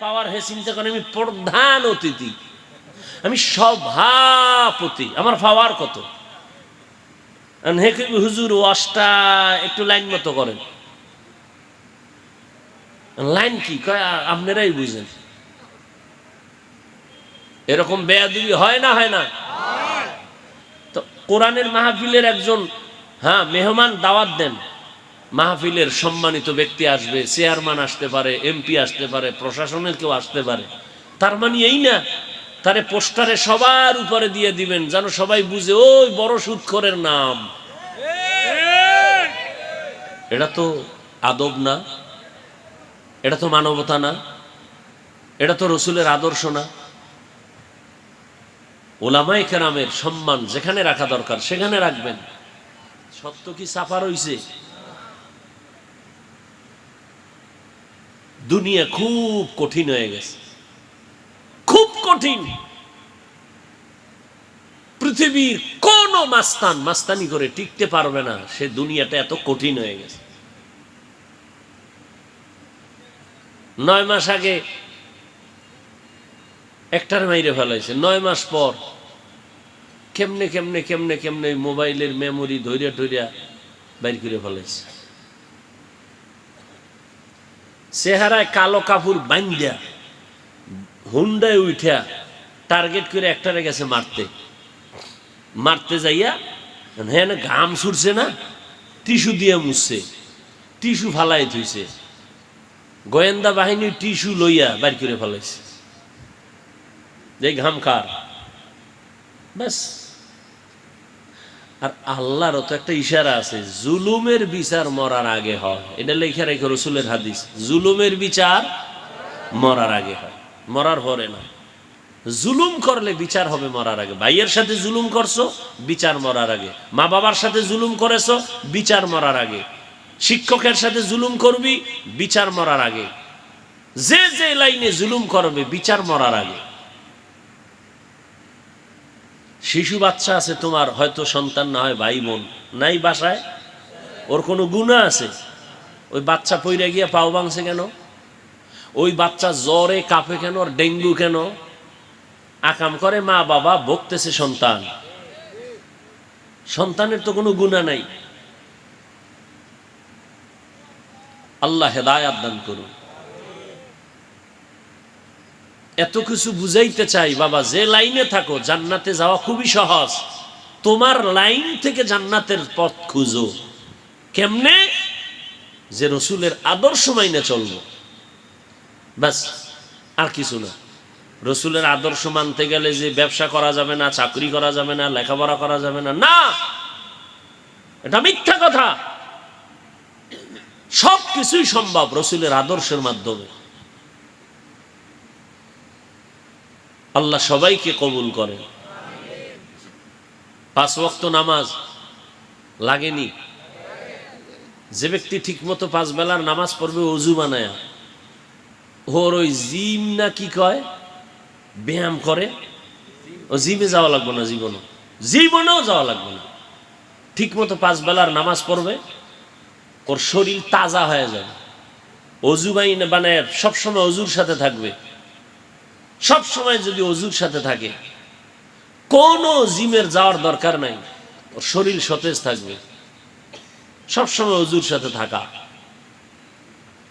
পাওয়ার চিন্তা আমি প্রধান অতিথি। আমি সভাপতি। আমার পাওয়ার কত? হে হুজুর ওয়াশটা একটু লাইন মতো করেন। লাইন কি? আপনারাই বুঝেন। এরকম বেয়াদুবি হয় না হয় না? তো কোরআনের মাহফিলের একজন হ্যাঁ মেহমান দাওয়াত দেন। মাহফিলের সম্মানিত ব্যক্তি আসবে, চেয়ারম্যান আসতে পারে এমপি আসতে পারে, প্রশাসনের কেউ আসতে পারে। তার মানে এই না, তারে পোস্টারে সবার উপরে দিয়ে দিবেন, যেন সবাই বুঝে, ওই বড় সুৎখরের নাম। এটা তো আদব না, এটা তো মানবতা না, এটা তো রসুলের আদর্শ না। ওলামাই কেরামের সম্মান যেখানে রাখা দরকার, সেখানে রাখবেন। সত্য কি সাফা রইছে? দুনিয়া খুব কঠিন হয়ে গেছে। খুব কঠিন। পৃথিবীর কোন মাস্তান, মাস্তানি করে টিকতে পারবে না, সে দুনিয়াটা এত কঠিন হয়ে গেছে। নয় মাস আগে একটার মাইরে ফেলাইছে। নয় মাস পর কেমনে কেমনে কেমনে কেমনে মোবাইলের মেমোরি ধৈর্য ধৈর্য বাইর করে ফেলাইছে। চেহারায় কালো কাপড় বান্ধিয়া হুন্ডায় উঠা টার্গেট করে একটারে গেছে মারতে। মারতে যাইয়া হ্যাঁ ঘাম ছুটছে না, টিস্যু দিয়ে মুছছে, টিস্যু ফালাই থইছে। গোয়েন্দা বাহিনী টিস্যু লইয়া বাইর করে ফেলাইছে। যে ঘাম কার? ব্যাস। আর আল্লাহরও তো একটা ইশারা আছে, জুলুমের বিচার মরার আগে হয়। এটা লেখা রেখে রসুলের হাদিস, জুলুমের বিচার মরার আগে হয়। মরার পরে না। জুলুম করলে বিচার হবে মরার আগে। ভাইয়ের সাথে জুলুম করছ, বিচার মরার আগে। মা বাবার সাথে জুলুম করেছ, বিচার মরার আগে। শিক্ষকের সাথে জুলুম করবি, বিচার মরার আগে। যে যে লাইনে জুলুম করবে, বিচার মরার আগে। শিশু বাচ্চা আছে তোমার, হয়তো সন্তান না হয়, ভাই, বোন। নাই বাসায়? ওর কোনো গুণা আছে? ওই বাচ্চা পইরে গিয়ে পাও ভাঙছে কেন? ওই বাচ্চা জ্বরে কাঁপে কেন? আর ডেঙ্গু কেন? আকাম করে মা বাবা বকতেছে সন্তান। সন্তানের তো কোনো গুণা নাই। আল্লাহ হেদায়াত দান করুন। এত কিছু বুঝাইতে চাই, বাবা, যে লাইনে থাকো, জান্নাতে যাওয়া খুবই সহজ। তোমার লাইন থেকে জান্নাতের পথ খুঁজো। কেমনে? যে রসুলের আদর্শ মাইনে চলবো। ব্যাস, আর কিছু না। রসুলের আদর্শ মানতে গেলে যে ব্যবসা করা যাবে না, চাকরি করা যাবে না, লেখাপড়া করা যাবে না না! এটা মিথ্যা কথা। সব কিছুই সম্ভব রসুলের আদর্শের মাধ্যমে। আল্লাহ সবাইকে কবুল করেন পাঁচ ওয়াক্ত নামাজ লাগেনি। যে ব্যক্তি ঠিকমতো পাঁচ বেলার নামাজ পড়বে, অজু বানায়া। ওর ওই জিম না কি কয়? ব্যায়াম করে। ও জিমে যাওয়া লাগবে না জীবনও জীবনেও যাওয়া লাগবে না। ঠিকমতো পাঁচ বেলার নামাজ পড়বে, ওর শরীর তাজা হয়ে যাবে। অজু বানায়, সবসময় অজুর সাথে থাকবে। সব সময় যদি অজুর সাথে থাকে, কোনো জিমের যাওয়ার দরকার নাই। ওর শরীর সতেজ থাকবে। সব সময় অজুর সাথে থাকা।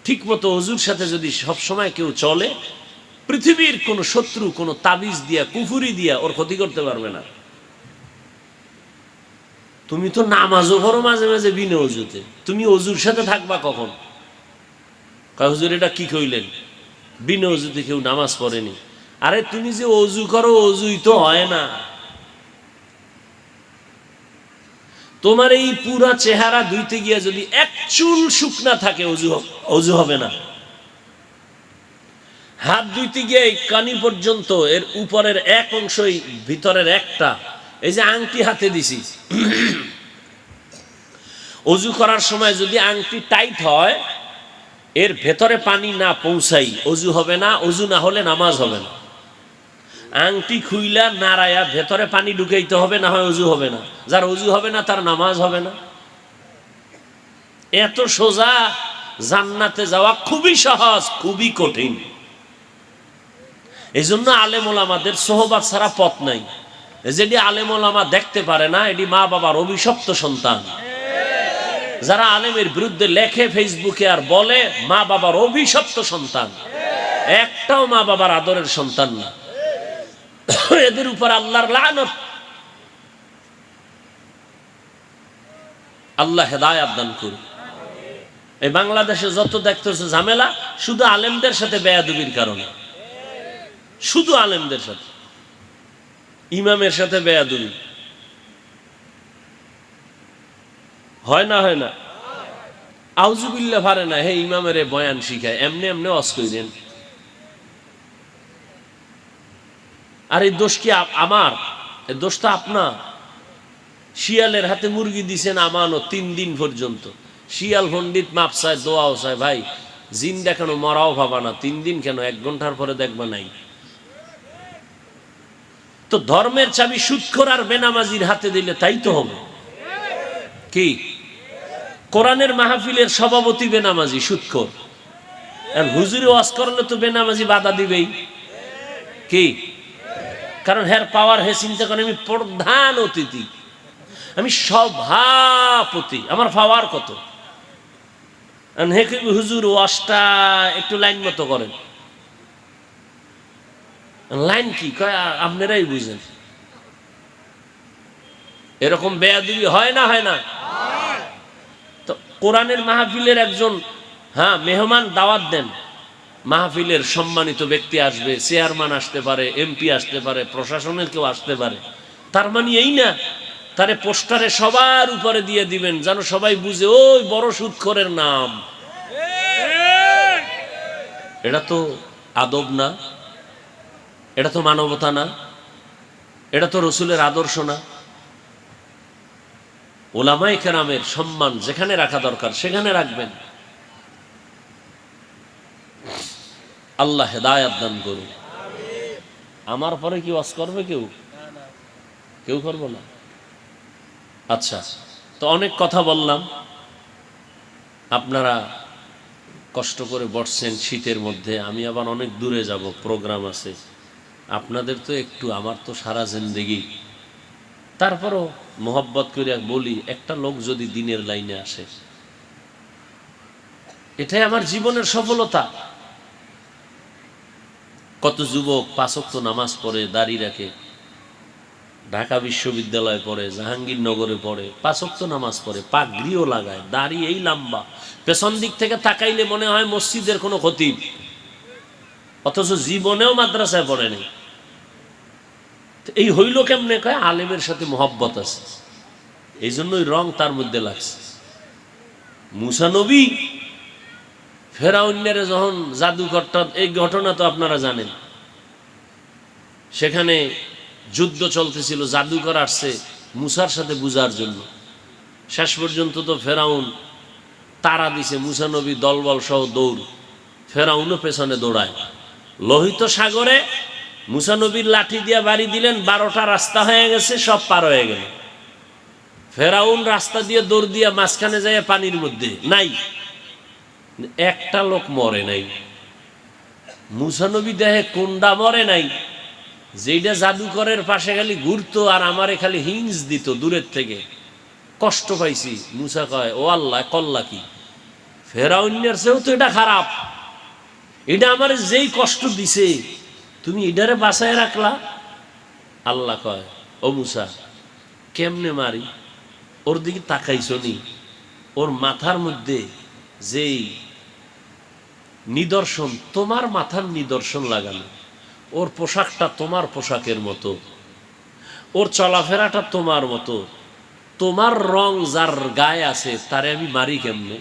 ঠিক মতো অজুর সাথে যদি সব সময় কেউ চলে, পৃথিবীর কোনো শত্রু, কোনো তাবিজ দিয়া, কুফুরি দিয়া ওর ক্ষতি করতে পারবে না। তুমি তো নামাজও পড়ো মাঝে মাঝে বিনে অজুতে। তুমি অজুর সাথে থাকবা কখন? কয়, হুজুর, এটা কি কইলেন? বিনে অজুতে কেউ নামাজ পড়েনি। আরে তুমি যে অজু করো, অজুই তো হয় না। তোমার এই পুরা চেহারা ধুইতে গিয়া যদি এক চুল শুকনা থাকে, অজু অজু হবে না। হাত ধুইতে গিয়ে কানি পর্যন্ত, এর উপরের এক অংশই, ভিতরের একটা, এই যে আংটি হাতে দিছি। অজু করার সময় যদি আংটি টাইট হয়, এর ভেতরে পানি না পৌঁছাই, অজু হবে না, অজু না হলে নামাজ হবে না। আংটি খুইলা নাড়ায়া ভেতরে পানি ঢুকাইতে হবে, না হয় অজু হবে না। যার অজু হবে না, তার নামাজ হবে না। এত সোজা জান্নাতে যাওয়া খুবই সহজ, খুবই কঠিন। এই জন্য আলেম ওলামাদের সোহবাদ ছাড়া পথ নাই। যেটি আলেম ওলামা দেখতে পারে না, এটি মা বাবার অভিশপ্ত সন্তান। যারা আলেমের বিরুদ্ধে লেখে, ফেসবুকে আর বলে, মা বাবার অভিশপ্ত সন্তান। একটাও মা বাবার আদরের সন্তান না। এদের উপর আল্লাহর লানত। আল্লাহ হেদায়াত দান করুন। এই বাংলাদেশে যত দেখতেছে ঝামেলা, শুধু আলেমদের সাথে বেয়াদুবির কারণে। শুধু আলেমদের সাথে। ইমামের সাথে বেয়াদুবি। হয় না হয় না? আউজুবিল্লা পারে না। হে ইমামের বয়ান শিখায়। এমনি এমনি অস কইরেন। আর এই দোষ কি আমার? দোষটা আপনার। শিয়ালের হাতে মুরগি দিছেন আমানো তিন দিন পর্যন্ত। শিয়াল পণ্ডিত মাপ চায়, দোয়াও চায়, ভাই জিন দেখানো মরাও ভাবা না? তিন দিন কেন? এক ঘণ্টার পরে দেখবা নাই। তো ধর্মের চাবি সুৎখর আর বেনামাজির হাতে দিলে তাই তো হবে। কি? কোরআনের মাহফিলের সভাপতি বেনামাজি, সুৎখর। আর হুজুরে ওয়াজ করলে তো বেনামাজি বাধা দিবেই। কি? কারণ হ্যার পাওয়ার হে চিন্তা করে আমি প্রধান অতিথি। আমি সভাপতি আমার পাওয়ার কত? হে কইবে, হুজুর ওয়াজটা একটু লাইন মতো করেন। লাইন কি? আপনারাই বুঝেন। এরকম বেয়াদুবি হয় না হয় না? তো কোরআনের মাহফিলের একজন হ্যাঁ মেহমান দাওয়াত দেন। মাহফিলের সম্মানিত ব্যক্তি আসবে, চেয়ারম্যান আসতে পারে, এমপি আসতে পারে, প্রশাসনের কেউ আসতে পারে। তার মানে এই না, তারে পোস্টারে সবার উপরে দিয়ে দিবেন, যেন সবাই বুঝে, ওই বড় সুৎখরের নাম। এটা তো আদব না, এটা তো মানবতা না, এটা তো রসুলের আদর্শ না। ওলামাই কেরামের সম্মান যেখানে রাখা দরকার, সেখানে রাখবেন। আল্লাহ হেদায়াত দান করুন। আমার পরে কি ওয়াজ করবে কেউ? কেউ করব না। আচ্ছা তো অনেক কথা বললাম। আপনারা কষ্ট করে বসছেন শীতের মধ্যে, আমি আবার অনেক দূরে যাব, প্রোগ্রাম আছে। আপনাদের তো একটু, আমার তো সারা জিন্দেগি। তারপরও মোহব্বত করে বলি, একটা লোক যদি দিনের লাইনে আসে, এটাই আমার জীবনের সফলতা। কত যুবক পাঁচক্ত নামাজ পড়ে, দাঁড়িয়ে রাখে, ঢাকা বিশ্ববিদ্যালয়ে পড়ে, জাহাঙ্গীরনগরে পড়ে পাঁচক্ত নামাজ পড়ে, পাগড়িও লাগায় দাড়ি এই লম্বা। পেছন দিক থেকে তাকাইলে মনে হয় মসজিদের কোনো ক্ষতি। অথচ জীবনেও মাদ্রাসায় পড়ে নেই। এই হইল কেমনে? কয়, আলেমের সাথে মহব্বত আছে। এই জন্যই রং তার মধ্যে লাগছে। মুসা নবী ফেরাউন্যারে যখন জাদুঘরটা এই ঘটনা তো আপনারা জানেন। সেখানে যুদ্ধ চলতেছিল জাদুকর আসছে মুসার সাথে বুঝার জন্য। শেষ পর্যন্ত তো ফেরাউন তারা দিছে, মুসা নবী দলবল সহ দৌড়। ফেরাউনও পেছনে দৌড়ায়। লোহিত সাগরে মুসা নবীর লাঠি দিয়ে বাড়ি দিলেন, বারোটা রাস্তা হয়ে গেছে, সব পার হয়ে গেল। ফেরাউন রাস্তা দিয়ে দৌড় দিয়া মাঝখানে যায় পানির মধ্যে, নাই। একটা লোক মরে নাই। মুসানবী দেহে কুন্ডা মরে নাই। যেইটা জাদুকরের পাশে খালি ঘুরতো আর আমারে খালি হিংস দিত দূরের থেকে। কষ্ট পাইছি, মুসা কয়, ও আল্লাহ, কল্লা কি? ফেরাউন্যের চেয়েও তো এটা খারাপ। এটা আমার যেই কষ্ট দিছে, তুমি এটারে বাঁচায় রাখলা? আল্লাহ কয়, ও মুসা, কেমনে মারি? ওর দিকে তাকাইছ নি? ওর মাথার মধ্যে যেই নিদর্শন, তোমার মাথার নিদর্শন লাগানো। ওর পোশাকটা তোমার পোশাকের মতো। ওর চলাফেরাটা তোমার মতো। তোমার রং যার গায়ে আছে, তারে আমি মারি কেমনে?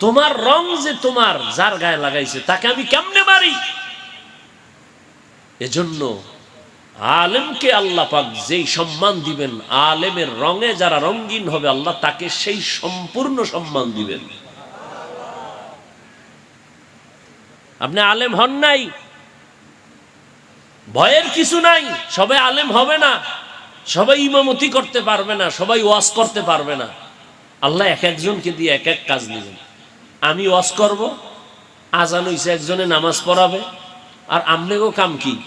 তোমার রং যে তোমার, যার গায়ে লাগাইছে, তাকে আমি কেমনে মারি? এজন্য আলেমকে আল্লাহ পাক যেই সম্মান দিবেন, আলেমের রঙে যারা রঙিন হবে, আল্লাহ তাকে সেই সম্পূর্ণ সম্মান দিবেন। আপনি আলেম হন নাই। ভয়ের কিছু নাই। সবাই আলেম হবে না। সবাই ইমামতি করতে পারবে না। সবাই ওয়াজ করতে পারবে না। আল্লাহ এক একজনকে দিয়ে এক এক কাজ নেবেন আমি ওয়াজ করব, আজান হইছে একজনে নামাজ পড়াবে। আর আমনেগো কাম কি?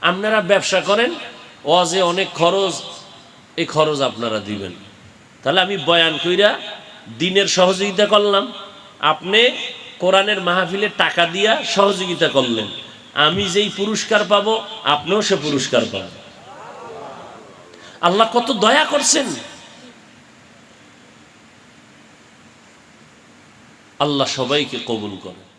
আপনারা ব্যবসা করেন, ওয়াজে অনেক খরচ এই খরচ আপনারা দিবেন। তাহলে আমি বয়ান কইরা দিনের সহযোগিতা করলাম। আপনি কোরআনের মাহফিলে টাকা দিয়া সহযোগিতা করলেন। আমি যেই পুরস্কার পাবো, আপনিও সে পুরস্কার পাবেন। আল্লাহ কত দয়া করছেন। আল্লাহ সবাইকে কবুল করে